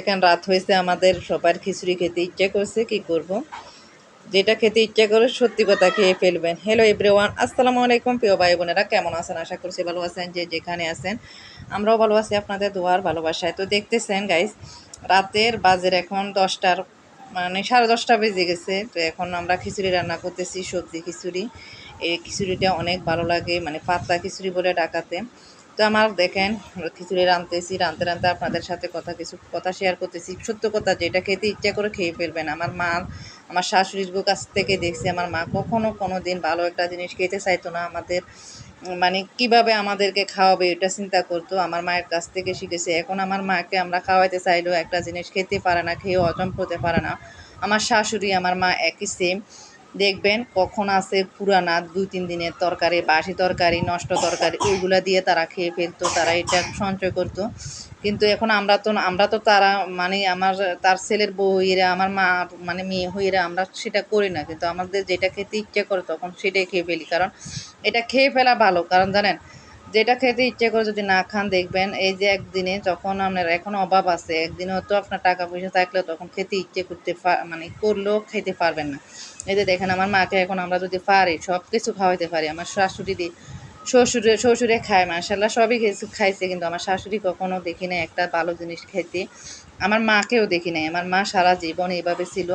এখন রাত হয়েছে, আমাদের সবার খিচুড়ি খেতে ইচ্ছে করছে, কি করব। যেটা খেতে ইচ্ছে করে সত্যি কথা খেয়ে ফেলবেন। হ্যালো এভরিওয়ান আসসালামু আলাইকুম, প্রিয় ভাই বোনেরা, কেমন আছেন? আশা করছি ভালো আছেন, যে যেখানে আছেন, আমরাও ভালো আছি, আপনাদের দোয়ার ভালোবাসায়। তো দেখতেছেন গাইস রাতের বাজের এখন দশটার মানে সাড়ে দশটা বেজে গেছে। তো এখন আমরা খিচুড়ি রান্না করতেছি, সবজি খিচুড়ি। এই খিচুড়িটা অনেক ভালো লাগে মানে পাতলা খিচুড়ি বলে ডাকাতে। তো আমার দেখেন খিচুড়ি রাঁধতেছি, রাঁধতে রাঁধতে আপনাদের সাথে কথা কিছু, কথা শেয়ার করতেছি। সত্য কথা, যেটা খেতে ইচ্ছা করে খেয়ে ফেলবেন। আমার মা, আমার শাশুড়ির কাছ থেকে দেখছি, আমার মা কখনো কোনো দিন ভালো একটা জিনিস খেতে চাইতো না। আমাদের মানে কীভাবে আমাদেরকে খাওয়াবে এটা চিন্তা করতো। আমার মায়ের কাছ থেকে শিখেছে, এখন আমার মাকে আমরা খাওয়াইতে চাইলেও একটা জিনিস খেতে পারে না খেয়ে হজম করতে পারে না। আমার শাশুড়ি, আমার মা একই সেম দেখবেন কখন আছে পুরানা দুই, তিন দিনের তরকারি, বাসি তরকারি, নষ্ট তরকারি, ওইগুলো দিয়ে তারা খেয়ে ফেলতো, তারা এটা সঞ্চয় করতো। কিন্তু এখন আমরা তো আমরা তো তারা মানে আমার তার ছেলের বউ এরা আমার মা মানে মেয়ে হইরা আমরা সেটা করি না। কিন্তু আমাদের যেটা খেতে ইচ্ছে করে তখন সেটাই খেয়ে ফেলি। কারণ এটা খেয়ে ফেলা ভালো। কারণ জানেন যেটা খেতে ইচ্ছে করে যদি না খান, দেখবেন এই যে একদিনে যখন আপনার এখন অভাব আছে একদিনে হয়তো আপনার টাকা পয়সা থাকলে তখন খেতে ইচ্ছে করতে মানে করলেও খেতে পারবেন না। এই যে দেখেন, আমার মাকে এখন আমরা যদি পারি সব কিছু খাওয়াইতে পারি, আমার শাশুড়ি দি, শ্বশুরে শ্বশুরে খায় মাসাল্লাহ সবই কিছু খাইছে, কিন্তু আমার শাশুড়ি কখনো দেখি নাই একটা ভালো জিনিস খেতে। আমার মাকেও দেখি নাই, আমার মা সারা জীবন এভাবে ছিল,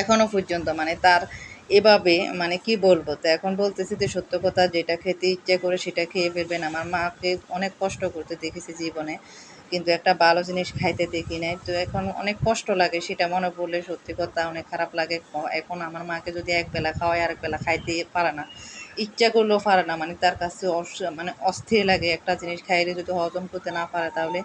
এখনও পর্যন্ত মানে তার এভাবে মানে কি বলব? তো এখন বলতেছি যে সত্য কথা, যেটা খেতে ইচ্ছে করে সেটা খেয়ে ফেলবেন। আমার মাকে অনেক কষ্ট করতে দেখেছি জীবনে, কিন্তু একটা ভালো জিনিস খাইতে দেখি নাই। তো এখন অনেক কষ্ট লাগে, সেটা মনে পড়লে সত্যি কথা অনেক খারাপ লাগে। এখন আমার মাকে যদি একবেলা খাওয়াই, আরেক বেলা খাইতে পারে না। ইচ্ছা করলেও পারে না মানে তার কাছে মানে অস্থির লাগে একটা জিনিস খাইলে যদি হজম করতে না পারে তাহলে।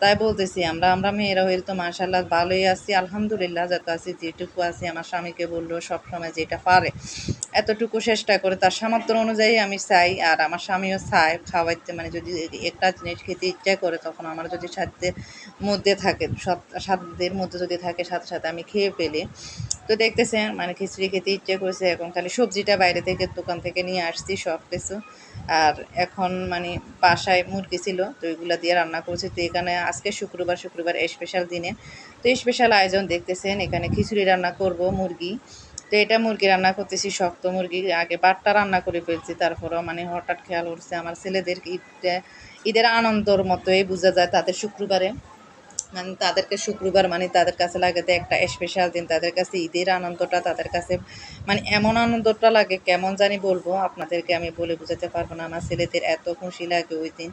তাই বলতেছি, আমরা আমরা মেয়েরা হইলে তো মার্শাল্লাহ ভালোই আছি, আলহামদুলিল্লাহ যত আছি, যেটুকু আছি, আমার স্বামীকে বলল সবসময় যেটা পারে। এতটুকু চেষ্টা করে, তার সামর্থ্য অনুযায়ী আমি চাই, আর আমার স্বামীও চাই খাওয়াইতে মানে যদি একটা জিনিস খেতে ইচ্ছা করে, তখন আমার যদি সাধ্যের মধ্যে থাকে সাধ্যের মধ্যে যদি থাকে, সাথে সাথে আমি খেয়ে ফেলি। তো দেখতেছেন মানে খিচুড়ি খেতে ইচ্ছে করেছে, এখন খালি সবজিটা বাইরে থেকে দোকান থেকে নিয়ে আসছি সব কিছু। আর এখন মানে বাসায় মুরগি ছিল, তো ওইগুলো দিয়ে রান্না করছি। তো এখানে আজকে শুক্রবার শুক্রবার স্পেশাল দিনে। তো স্পেশাল আয়োজন দেখতেছেন, এখানে খিচুড়ি রান্না করব, মুরগি। তো এটা মুরগি রান্না করতেছি, শক্ত মুরগি। আগে বাটটা রান্না করে ফেলছি, তারপরও মানে হঠাৎ খেয়াল উঠছে, আমার ছেলেদের ঈদটা ঈদের আনন্দর মতোই বোঝা যায় তাদের শুক্রবারে। মানে তাদেরকে শুক্রবার মানে তাদের কাছে লাগে তো একটা স্পেশাল দিন, তাদের কাছে ঈদের আনন্দটা তাদের কাছে মানে এমন আনন্দটা লাগে, কেমন জানি বলব, আপনাদেরকে আমি বলে বোঝাতে পারব না, আমার ছেলেদের এত খুশি লাগে ওই দিন।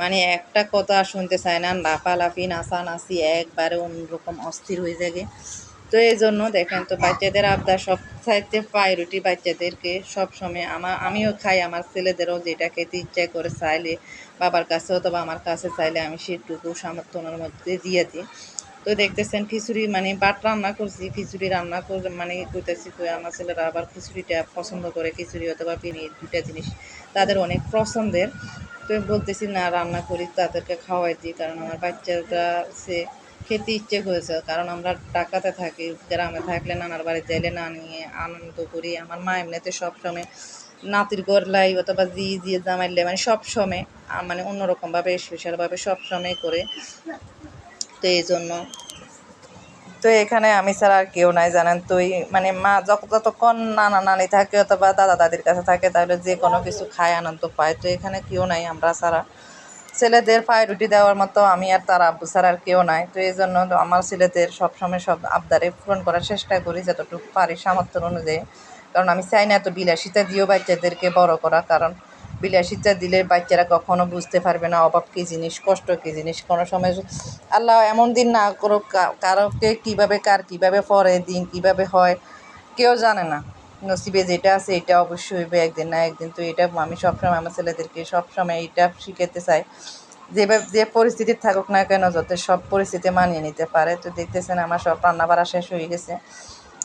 মানে একটা কথা শুনতে চায় না, লাফালাফি নাচা নাচি একবারে অন্যরকম অস্থির হয়ে যায় তো এই জন্য দেখেন তো বাচ্চাদের আবদার, সব চাইতে পায় রুটি বাচ্চাদেরকে সব সময় আমার আমিও খাই, আমার ছেলেদেরও যেটা খেতে ইচ্ছা করে চাইলে, বাবার কাছে অথবা আমার কাছে চাইলে আমি সেটুকু সামর্থ্যনের মধ্যে দিয়ে দিই। তো দেখতেছেন খিচুড়ি মানে বাট রান্না করছি, খিচুড়ি রান্না করে মানে করতেছি তো আমার ছেলেরা আবার খিচুড়িটা পছন্দ করে, খিচুড়ি অথবা পিনি দুইটা জিনিস তাদের অনেক পছন্দের। তো বলতেছি না, রান্না করি, তাদেরকে খাওয়াই দিই, কারণ আমার বাচ্চারা সে খেতে ইচ্ছে করেছে, কারণ আমরা টাকাতে থাকি, গ্রামে থাকলে নানার বাড়ি যাইলে না নিয়ে আনন্দ করি। আমার মা এমনিতে সবসময় নাতির গরলাই অথবা জি জি জামাইলে মানে সব সময় মানে অন্যরকমভাবে স্পেশালভাবে সব সময় করে। তো এই জন্য। তো এখানে আমি ছাড়া আর কেউ নাই, জানেন? তো মানে মা যত যতক্ষণ নানা নানি থাকে অথবা দাদা দাদির কাছে থাকে, তাহলে যে কোনো কিছু খায়, আনন্দ পায়। তো এখানে কেউ নাই, আমরা ছাড়া। ছেলেদের পায়ে রুটি দেওয়ার মতো আমি আর তার আব্বু স্যার আর কেউ নাই। তো এই জন্য আমার ছেলেদের সবসময় সব আবদারে পূরণ করার চেষ্টা করি যতটুকু পারি সামর্থ্য অনুযায়ী। কারণ আমি চাই না এত বিলাসিতা দিয়েও বাচ্চাদেরকে বড় করা। কারণ বিলাসিতা দিলে বাচ্চারা কখনো বুঝতে পারবে না অভাব কী জিনিস, কষ্ট কী জিনিস। কোনো সময় আল্লাহ এমন দিন না করুক কারোকে কীভাবে কার কীভাবে পরে, দিন কীভাবে হয়, কেউ জানে না। নসিবে যেটা আছে এটা অবশ্যই হইবে একদিন না একদিন। তো এটা আমি সবসময় আমার ছেলেদেরকে সবসময় এটা শিখাতে চাই। যেভাবে যে পরিস্থিতি থাকুক না কেন যাতে সব পরিস্থিতি মানিয়ে নিতে পারে। তো দেখতেছেন আমার সব রান্না বাড়া শেষ হয়ে গেছে।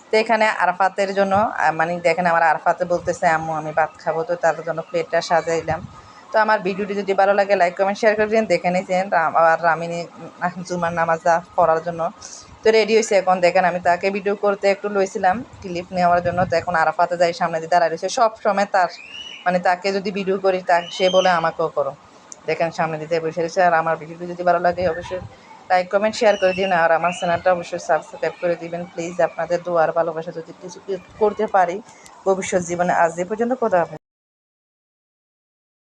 তো এখানে আরফাতের জন্য মানে দেখেন আমার আরফাতে বলতেছে, আম্মু, আমি ভাত খাব। তো তার জন্য প্লেটটা সাজাইলাম। তো আমার ভিডিওটি যদি ভালো লাগে, লাইক, কমেন্ট, শেয়ার করে দিন। দেখে নিয়েছেন আর রামিনী জুমার নামাজ পড়ার জন্য তো রেডি হয়েছে এখন। দেখেন, আমি তাকে ভিডিও করতে একটু লইছিলাম ক্লিপ নেওয়ার জন্য। তো এখন আরাফাতে যাই, সামনে দিয়ে দাঁড়ায় রয়েছে। সব সময় তার মানে তাকে যদি ভিডিও করি, তা সে বলে আমাকেও করো। দেখেন, সামনে দিতে বসে রয়েছে। আর আমার ভিডিওটি যদি ভালো লাগে, অবশ্যই লাইক কমেন্ট শেয়ার করে দিন আর আমার চ্যানেলটা অবশ্যই সাবস্ক্রাইব করে দিবেন। প্লিজ আপনাদের দোয়ার ভালোবাসা যদি কিছু করতে পারি, ভবিষ্যৎ জীবনে আজ এ পর্যন্ত কথা হবে